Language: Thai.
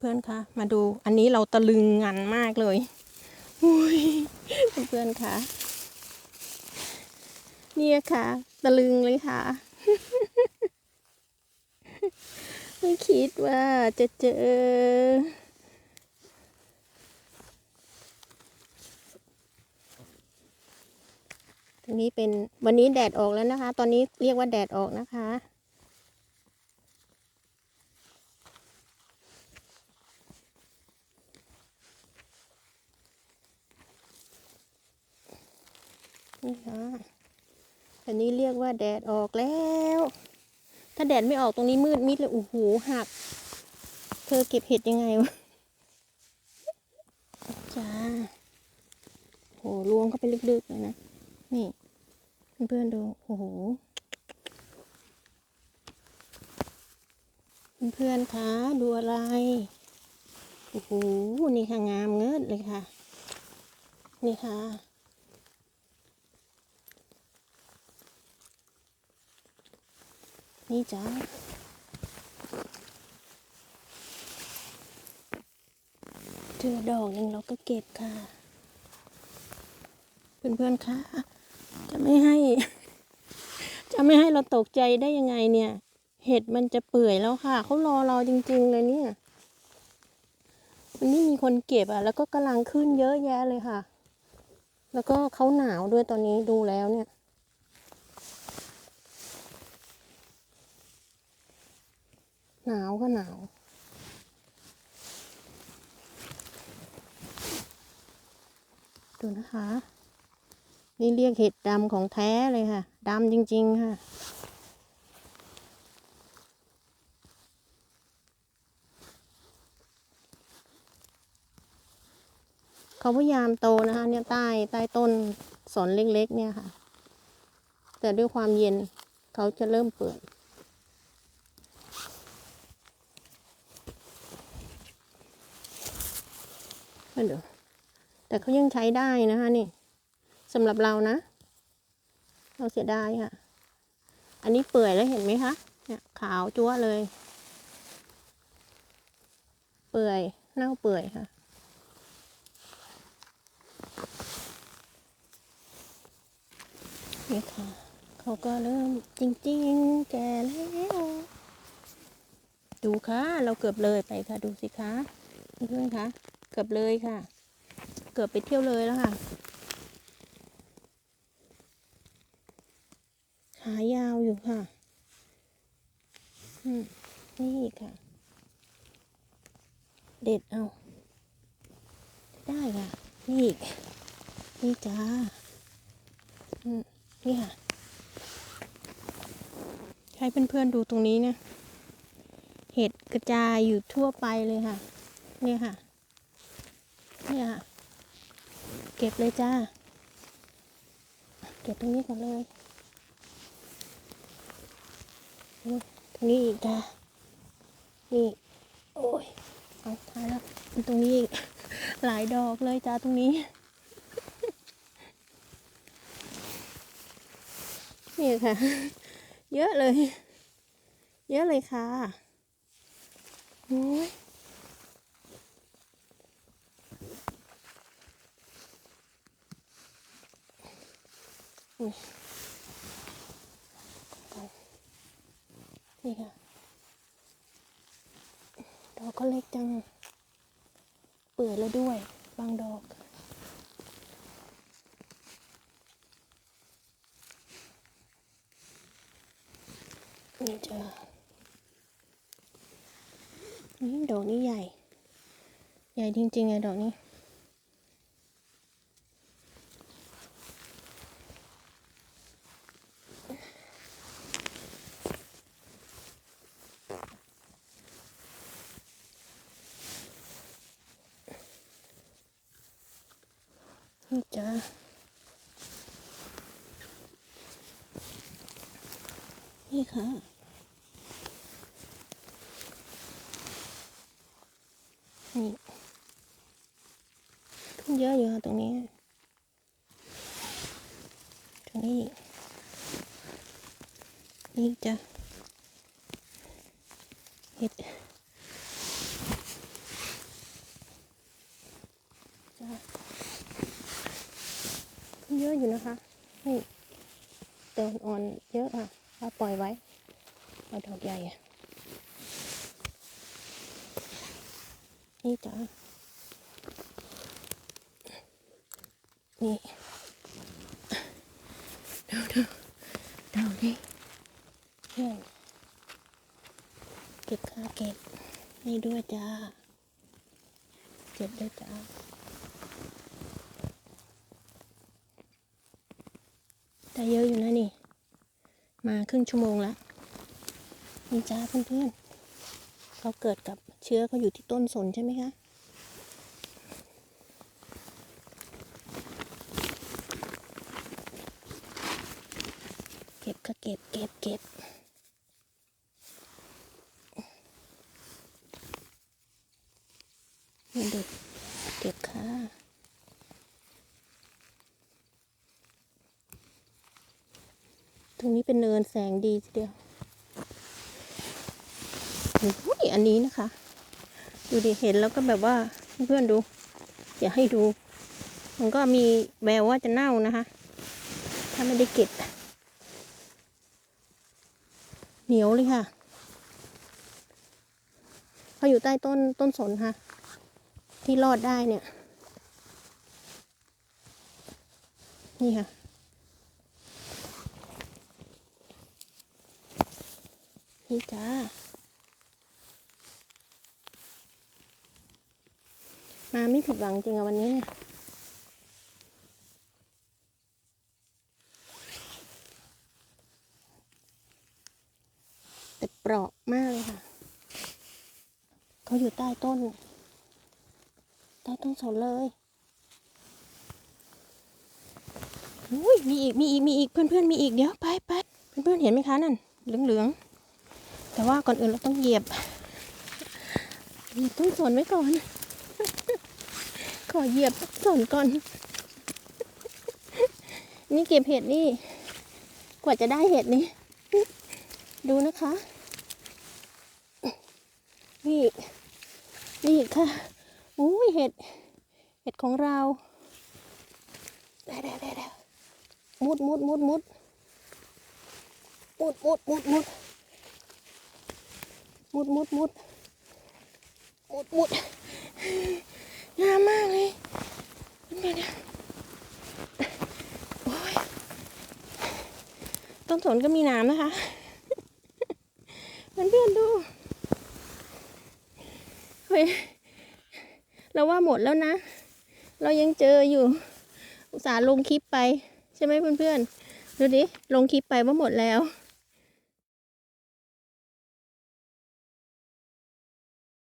เพื่อนคะมาดูอันนี้เราตะลึงงันมากเลยอุ้ยเพื่อนคะเนี่ยค่ะ ตะลึงเลยค่ะ ไม่คิดว่าจะเจอ ตรงนี้เป็นวันนี้แดดออกแล้วนะคะ ตอนนี้เรียกว่าแดดออกนะคะ นี่ค่ะอันนี้เรียกว่าแดดออกแล้ว ถ้าแดดไม่ออกตรงนี้มืดมิดเลยโอ้โหหัก เธอเก็บเห็ดยังไงวะจ้าโหล้วงเข้าไปลึกๆเลยนะ นี่ เพื่อนๆดูโอ้โหเพื่อนๆคะดูอะไร โอ้โห นี่ค่ะงามเงิดเลยค่ะ นี่ค่ะ นี่จ้าเจอดอกหนึ่งเราก็เก็บค่ะ เพื่อนๆคะจะไม่ให้ จะไม่ให้เราตกใจได้ยังไงเนี่ย เห็ดมันจะเปื่อยแล้วค่ะ เขารอเราจริง ๆ เลยเนี่ยวันนี้มีคนเก็บอะ แล้วก็กำลังขึ้นเยอะแยะเลยค่ะ แล้วก็เขาหนาวด้วยตอนนี้ดูแล้วเนี่ย หนาวก็หนาว ดูนะคะ นี่เรียกเห็ดดำของแท้เลยค่ะดำจริง ๆ ค่ะเขาพยายามโตนะคะ เนี่ยใต้ใต้ต้นสนเล็กๆ เนี่ยค่ะ แต่ด้วยความเย็นเขาจะเริ่มเปื่อย ก็เดี๋ยวแต่เขายังใช้ได้นะคะนี่สำหรับเรานะ เราเสียดายค่ะ อันนี้เปื่อยแล้วเห็นไหมคะเนี่ยขาวจั๊วเลย เปื่อยเน่าเปื่อยค่ะนี่ค่ะเขาก็เริ่มจริง ๆ แก่แล้ว ดูค่ะ เราเกือบเลยไปค่ะ ดูสิคะเพื่อนๆคะ กือบเลยค่ะ เกือบไปเที่ยวเลยแล้วค่ะ ขายาวอยู่ค่ะอืมนี่ค่ะ เด็ดเอา ได้ค่ะ นี่อีกนี่จ้าอืมนี่ค่ะ ให้เพื่อนๆดูตรงนี้นะเห็ดกระจายอยู่ทั่วไปเลยค่ะ เนี่ยค่ะ เนี่ยค่ะเก็บเลยจ้า เก็บตรงนี้ก่อนเลยอุ๊ยตรงนี้อีกจ้านี่ โอ้ยเอาทายแล้วตรงนี้อีก หลายดอกเลยจ้าตรงนี้ นี่ค่ะ เยอะเลย เยอะเลยค่ะ โอ้ย นี่ค่ะดอกก็เล็กจัง เปื่อยแล้วด้วย บางดอก นี่จ้ะนี่ดอกนี้ใหญ่ ใหญ่จริงๆอะดอกนี้ นจ้านี่ค่ะนี่ขึ้นเยอะอยู่ค่ะตรงนี้ ตรงนี้นี่จ้ะเห็ด อยู่นะคะ นี่แต่อ่อนเยอะอะเราปล่อยไว้เอาดอกใหญ่อะนี่จ้านี่ดูดูดอกนี้เพื่อนเก็บค่าเก็บนี่ด้วยจ้า เก็บด้วยจ้า ได้เยอะอยู่นะนี่ มาครึ่งชั่วโมงแล้วนี่จ้าเพื่อนๆเขาเกิดกับเชื้อเขาอยู่ที่ต้นสนใช่ไหมคะเก็บก็เก็บเก็บเก็บนี่ดูเก็บค่ะ ตรงนี้เป็นเนินแสงดีทีเดียวโอ้ยอันนี้นะคะ ดูดิเห็นแล้วก็แบบว่าเพื่อนดู อย่าให้ดู มันก็มีแววว่าจะเน่านะคะ ถ้าไม่ได้เก็บ เหนียวเลยค่ะเขาอยู่ใต้ต้นต้นสนค่ะ ที่รอดได้เนี่ย นี่ค่ะ นี่จ้า มาไม่ผิดหวังจริงอะวันนี้เนี่ยแต่เปราะมากเลยค่ะ เขาอยู่ใต้ต้น ใต้ต้นสนเลยอุ้ยมีอีก มีอีก มีอีก เพื่อนๆมีอีก เดี๋ยว ไปไปเพื่อนๆเห็นไหมคะนั่น เหลืองๆ แต่ว่าก่อนอื่นเราต้องเหยียบเหยียบต้นสนไว้ก่อน ขอเหยียบต้นสนก่อน นี่เก็บเห็ดนี่ กว่าจะได้เห็ดนี่ ดูนะคะ นี่ นี่ค่ะอุ้ยเห็ด เห็ดของเราได้ได้ได้ได้มุดมุดมุดมุดมุดมุดมุดมุด มุดมุดมุดมุดมุดงามมากเลยเป็นไงเนี่ยโอ้ยต้นสนก็มีน้ำนะคะเพื่อนๆดู เฮ้ย เราว่าหมดแล้วนะ เรายังเจออยู่ อุตส่าห์ลงคลิปไป ใช่ไหมเพื่อนๆดูดิ ลงคลิปไปว่าหมดแล้ว